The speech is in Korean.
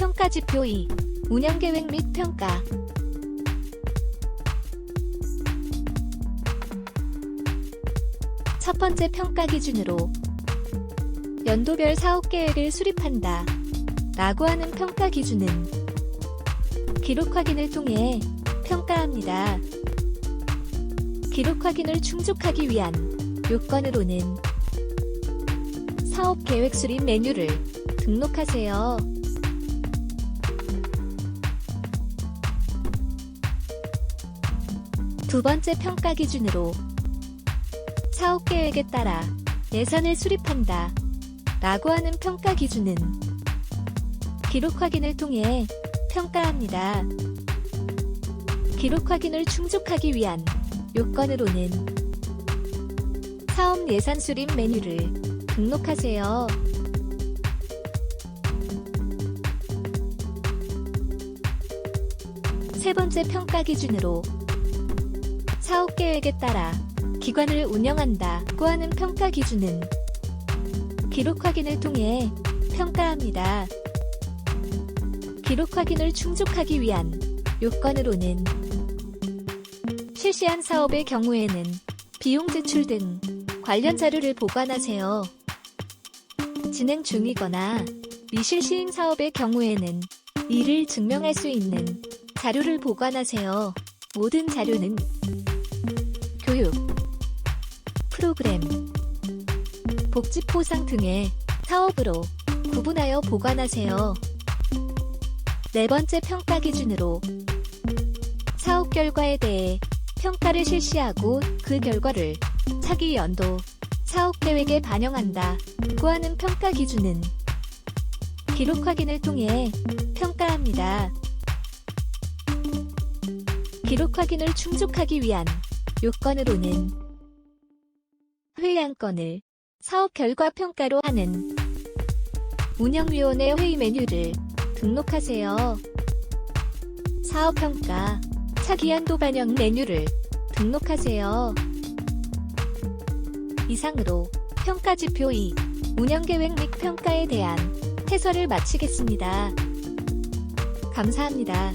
평가지표 2. 운영계획 및 평가. 첫 번째 평가 기준으로 연도별 사업 계획을 수립한다. 라고 하는 평가 기준은 기록 확인을 통해 평가합니다. 기록 확인을 충족하기 위한 요건으로는 사업 계획 수립 메뉴를 등록하세요. 두 번째 평가 기준으로 사업 계획에 따라 예산을 수립한다. 라고 하는 평가 기준은 기록 확인을 통해 평가합니다. 기록 확인을 충족하기 위한 요건으로는 사업 예산 수립 메뉴를 등록하세요. 세 번째 평가 기준으로 사업 계획에 따라 기관을 운영한다고 하는 평가 기준은 기록 확인을 통해 평가합니다. 기록 확인을 충족하기 위한 요건으로는 실시한 사업의 경우에는 비용 제출 등 관련 자료를 보관하세요. 진행 중이거나 미실시행 사업의 경우에는 이를 증명할 수 있는 자료를 보관하세요. 모든 자료는 프로그램, 복지 포상 등의 사업으로 구분하여 보관하세요. 네 번째 평가 기준으로 사업 결과에 대해 평가를 실시하고 그 결과를 차기 연도 사업 계획에 반영한다고 하는 평가 기준은 기록 확인을 통해 평가합니다. 기록 확인을 충족하기 위한 요건으로는 회의 안건을 사업 결과 평가로 하는 운영위원회 회의 메뉴를 등록하세요. 사업 평가 차기한도 반영 메뉴를 등록하세요. 이상으로 평가 지표 2 운영 계획 및 평가에 대한 해설을 마치겠습니다. 감사합니다.